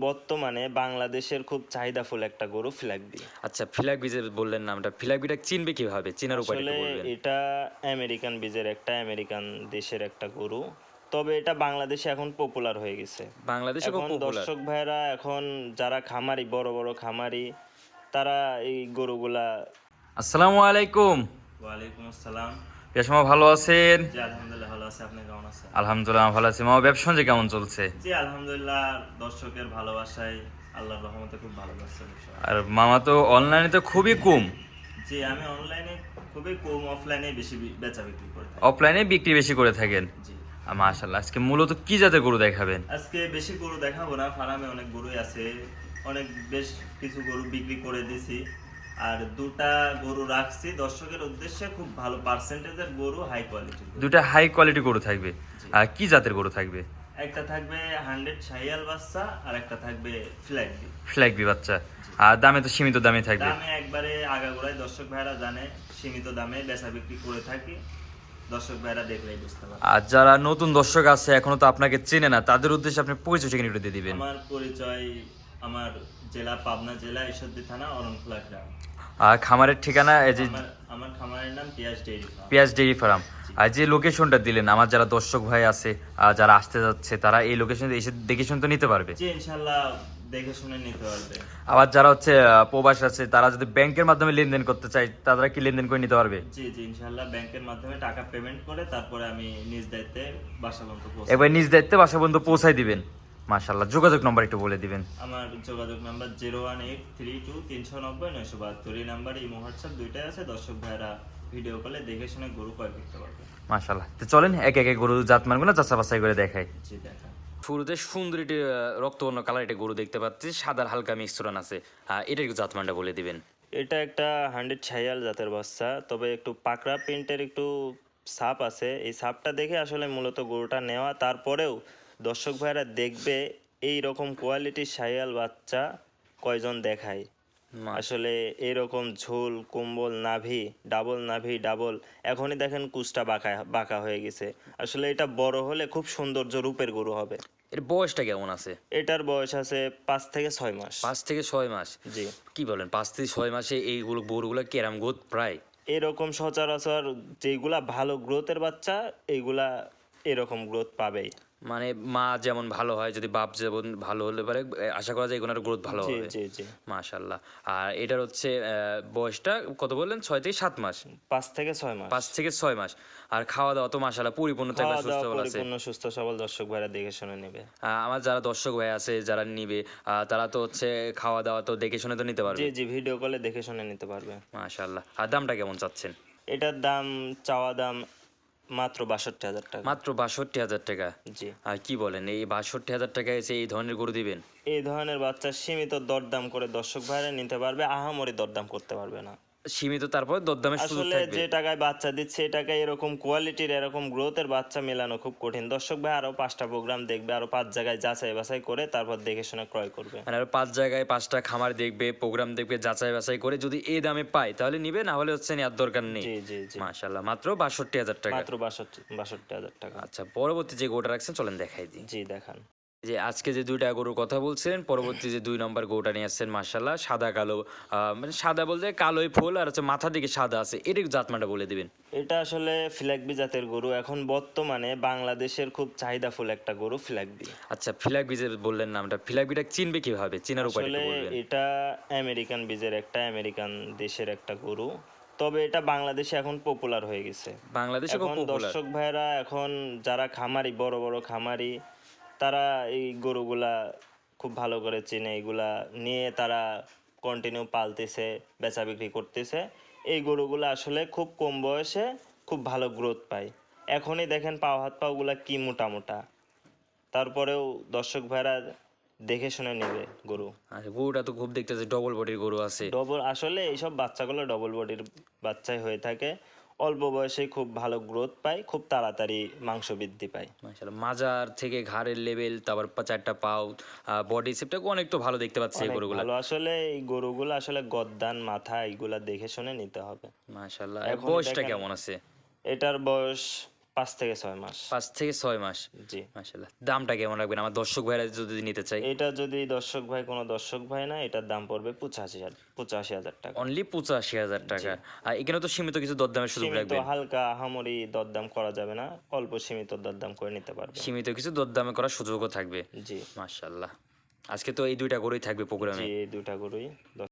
বর্তমানে বাংলাদেশের খুব চাহিদাফুল একটা গরু ফ্ল্যাগবি আচ্ছা ফিলাক বীজের বললেন নামটা। বিটা চিনবে কীভাবে? চেনার উপায় আসলে বলবেন। এটা আমেরিকান বীজের একটা আমেরিকান দেশের একটা গরু। তবে এটা বাংলাদেশে এখন পপুলার হয়ে গেছে। বাংলাদেশে খুব এখন দর্শক ভাইরা এখন যারা খামারি বড় বড় খামারি তারা এই গরুগুলা আসসালামু আলাইকুম। ওয়ালাইকুম আসসালাম। রেশমা ভালো আছেন? জি আলহামদুলিল্লাহ ভালো আছে। আপনি কেমন আছেন? আলহামদুলিল্লাহ ভালো আছি। মামা ব্যবসা যে কেমন চলছে? জি আলহামদুলিল্লাহ দর্শকের ভালোবাসায় আল্লাহর রহমতে খুব ভালো লাগছে আর মামা তো অনলাইনে তো খুবই কম। জি আমি অনলাইনে খুবই কম অফলাইনে বেশি বেচা বিক্রি করে থাকি। অফলাইনে বিক্রি বেশি করে থাকেন? জি। মাশাল্লাহ আজকে মূলত কি জাতের গরু দেখাবেন? আজকে বেশি গরু দেখাবো না ফার্মে অনেক গরুই আছে। অনেক বেশ কিছু গরু বিক্রি করে দিছি আর দুটা গরু রাখছি দর্শকের উদ্দেশ্যে খুব ভালো পার্সেন্টেজের গরু হাই কোয়ালিটির দুটা হাই কোয়ালিটি গরু থাকবে। আর কি জাতের গরু থাকবে? একটা থাকবে হান্ড্রেড শাহিয়াল বাচ্চা আর একটা থাকবে ফ্ল্যাগ ফ্ল্যাগ বি বাচ্চা। আর দামে তো সীমিত দামে থাকবে। দামে একবারে আগাগোড়ায় দর্শক ভাইরা জানে সীমিত দামে বেচা বিক্রি করে থাকি। দর্শক ভাইরা দেখলেই বুঝতে পারে আর যারা নতুন দর্শক আছে এখনও তো আপনাকে চেনে না তাদের উদ্দেশ্যে আপনি পরিচয় ঠিকানা দিয়ে দিবেন। আমার পরিচয় আমার জেলা পাবনা জেলা ঈশ্বরদী থানা অরণখোলা গ্রাম। আর খামারের ঠিকানা এই যে আমার আমার খামারের নাম পিয়াস ডেইরি ফার্ম। পেঁয়াজ ডেইরি ফার্ম। আর যে লোকেশনটা দিলেন আমার যারা দর্শক ভাই আছে আর যারা আসতে যাচ্ছে তারা এই লোকেশনে এসে দেখে শুনতে নিতে পারবে। জি ইনশাল্লাহ দেখে শুনে নিতে পারবে। আবার যারা হচ্ছে আহ, প্রবাস আছে তারা যদি ব্যাংকের মাধ্যমে লেনদেন করতে চায় তারা কি লেনদেন করে নিতে পারবে? জি জি ইনশাল্লাহ ব্যাংকের মাধ্যমে টাকা পেমেন্ট করে তারপরে আমি নিজ দায়িত্বে বাসা পর্যন্ত পৌঁছাই। এবার নিজ দায়িত্বে বাসা পর্যন্ত পৌঁছাই দিবেন। মাশাল্লাহ যোগাযোগ নম্বর একটু বলে দিবেন। আমার যোগাযোগ number zero one eight three two তিনশো নব্বই নয়শো বাহাত্তর এই নাম্বারে এই হোয়াটসঅ্যাপ দুইটাই আছে দর্শক ভাইরা ভিডিও কলে দেখে শুনে গরু ক্রয় করতে পারবে। মাশাল্লাহ তো চলেন এক এক গরু জাতমানগুলো যাচা বাছাই করে দেখাই। জি দেখা শুরুতে সুন্দর একটি রক্তবর্ণ কালার একটা গরু দেখতে পাচ্ছি সাদার হালকা মিশ্রণ আছে। এটার একটু জাতমানটা বলে দিবেন। এটা একটা হান্ড্রেড ছাইয়াল জাতের বাচ্চা তবে একটু পাকড়া প্রিন্টের একটু সাপ আছে। এই সাপটা দেখে আসলে মূলত গরুটা নেওয়া তারপরেও দর্শক ভাইরা দেখবে এই রকম কোয়ালিটির ছাইয়াল বাচ্চা কয়জন দেখায়। আসলে এরকম ঝোল কম্বল নাভি ডাবল নাভি ডাবল এখনই দেখেন কুচটা বাঁকা বাঁকা হয়ে গেছে। আসলে এটা বড় হলে খুব সৌন্দর্য রূপের গরু হবে। এর বয়সটা কেমন আছে? এটার বয়স আছে পাঁচ থেকে ছয় মাস। পাঁচ থেকে ছয় মাস? জি। কি বলেন পাঁচ থেকে ছয় মাসে এইগুলো গরুগুলো কেরাম গোদ প্রায়? এরকম সচরাচর যেগুলা ভালো গ্রোথের বাচ্চা এইগুলা এরকম গ্রোথ পাবেই। মানে মা যেমন ভালো হয় যদি বাপ যেমন ভালো হলে পারে আশা করা যায় এগুলোর গ্রোথ ভালো হবে। মাশাল্লাহ। আর এটার হচ্ছে বয়সটা কত বললেন? ছয় থেকে সাত মাস। পাঁচ থেকে ছয় মাস। পাঁচ থেকে ছয় মাস। আর খাওয়া দাওয়া তো মাশাল্লাহ পরিপূর্ণ সুস্থ সবল আছে। সুস্থ সবল দর্শক ভাইরা দেখে শুনে নেবে। আমার যারা দর্শক ভাই আছে যারা নিবে তারা তো হচ্ছে খাওয়া দাওয়া তো দেখে শুনে তো নিতে পারবে। জি জি ভিডিও কলে দেখে শুনে নিতে পারবে। মাশাল্লাহ। আর দামটা কেমন চাচ্ছেন? এটার দাম চাওয়া দাম মাত্র বাষট্টি হাজার টাকা। মাত্র বাষট্টি হাজার টাকা? জি। আর কি বলেন এই বাষট্টি হাজার টাকায় এসে এই ধরনের গরু দিবেন? এই ধরনের বাচ্চা সীমিত দরদাম করে দর্শক ভাইরা নিতে পারবে আহামরি দরদাম করতে পারবে না। সীমিত তারপর দরদামের সুযোগ আসলে যে টাকায় বাচ্চা দিচ্ছে এই টাকায় এরকম কোয়ালিটির এরকম গ্রোথের বাচ্চা মেলানো খুব কঠিন। দর্শক ভাই আরও পাঁচটা প্রোগ্রাম দেখবে আরও পাঁচ জায়গায় যাচাই বাছাই করে তারপর দেখে শুনে ক্রয় করবে। মানে আর পাঁচ জায়গায় পাঁচটা খামার দেখবে প্রোগ্রাম দেখবে যাচাই বাছাই করে যদি এই দামে পায় তাহলে নিবে না হলে হচ্ছে নেওয়ার দরকার নেই। জি জি জি। মাশাল্লাহ মাত্র বাষট্টি হাজার টাকা। মাত্র বাষট্টি বাষট্টি হাজার টাকা। আচ্ছা পরবর্তী যে গোটা রাখছেন চলেন দেখাই দিই। জি দেখান। যে আজকে যে দুইটা গরুর কথা বলছিলেন পরবর্তী যে দুই নম্বর গরুটা নিয়ে আসছেন মার্শাল্লাহ সাদা কালো মানে সাদা বলতে কালোই ফুল আর হচ্ছে মাথা দিকে সাদা আছে এটা একটু জাতমানটা বলে দিবেন। এটা আসলে ফ্ল্যাগবি জাতের গরু এখন বর্তমানে বাংলাদেশের খুব চাহিদাফুল একটা গরু ফ্ল্যাগবি। আচ্ছা ফিলাক বীজের বললেন নামটা ফিলাক বিটা চিনবে কীভাবে? চিনার উপায় আসলে বলবেন। এটা আমেরিকান বীজের একটা আমেরিকান দেশের একটা গরু তবে এটা বাংলাদেশে এখন পপুলার হয়ে গেছে। বাংলাদেশে এখন দর্শক ভাইরা এখন যারা খামারি বড় বড় খামারি তারা এই গরুগুলা খুব ভালো করে চেনে এগুলা নিয়ে তারা কন্টিনিউ পালতেছে বেচা বিক্রি করতেছে। এই গরুগুলা আসলে খুব কম বয়সে খুব ভালো গ্রোথ পায়। এখনই দেখেন পাও হাত পাগুলা কি মোটা মোটা তারপরেও দর্শক ভাইরা দেখে শুনে নেবে গরু। আচ্ছা গরুটা তো খুব দেখতেছে ডবল বডির গরু আছে। ডবল আসলে এইসব বাচ্চাগুলো ডবল বডির বাচ্চাই হয়ে থাকে। অল্প বয়সে খুব ভালো গ্রোথ পায় খুব তাড়াতাড়ি মাংস বৃদ্ধি পায়। মাজার থেকে ঘাড়ের লেভেল তারপর চারটা পাও বডি শেপটা অনেক তো ভালো দেখতে পাচ্ছি এই গরুগুলো। ভালো। আসলে এই গরুগুলো আসলে গদ্দান মাথা এইগুলা দেখে শুনে নিতে হবে। মাশাআল্লাহ বয়সটা কেমন আছে? এটার বয়স পাঁচ থেকে ছয় মাস। পাঁচ থেকে ছয় মাস। জি। মাশাল্লাহ দামটা কেমন রাখবেন? আমার দর্শক ভাইরা যদি নিতে চাই এটা যদি দর্শক ভাই কোনো দর্শক ভাই না এটার দাম পড়বে পঁচাশি হাজার পঁচাশি হাজার টাকা। অনলি পঁচাশি হাজার টাকা। আর এখানে তো সীমিত কিছু দরদামের সুযোগ রাখবেন। হালকা আহামরি দরদাম করা যাবে না। অল্প সীমিত দরদাম করে নিতে পারবে সীমিত কিছু দরদামে করার সুযোগও থাকবে। জি। মাশাল্লাহ আজকে তো এই দুইটা গরুই থাকবে প্রোগ্রামে। এই দুটা গরুই।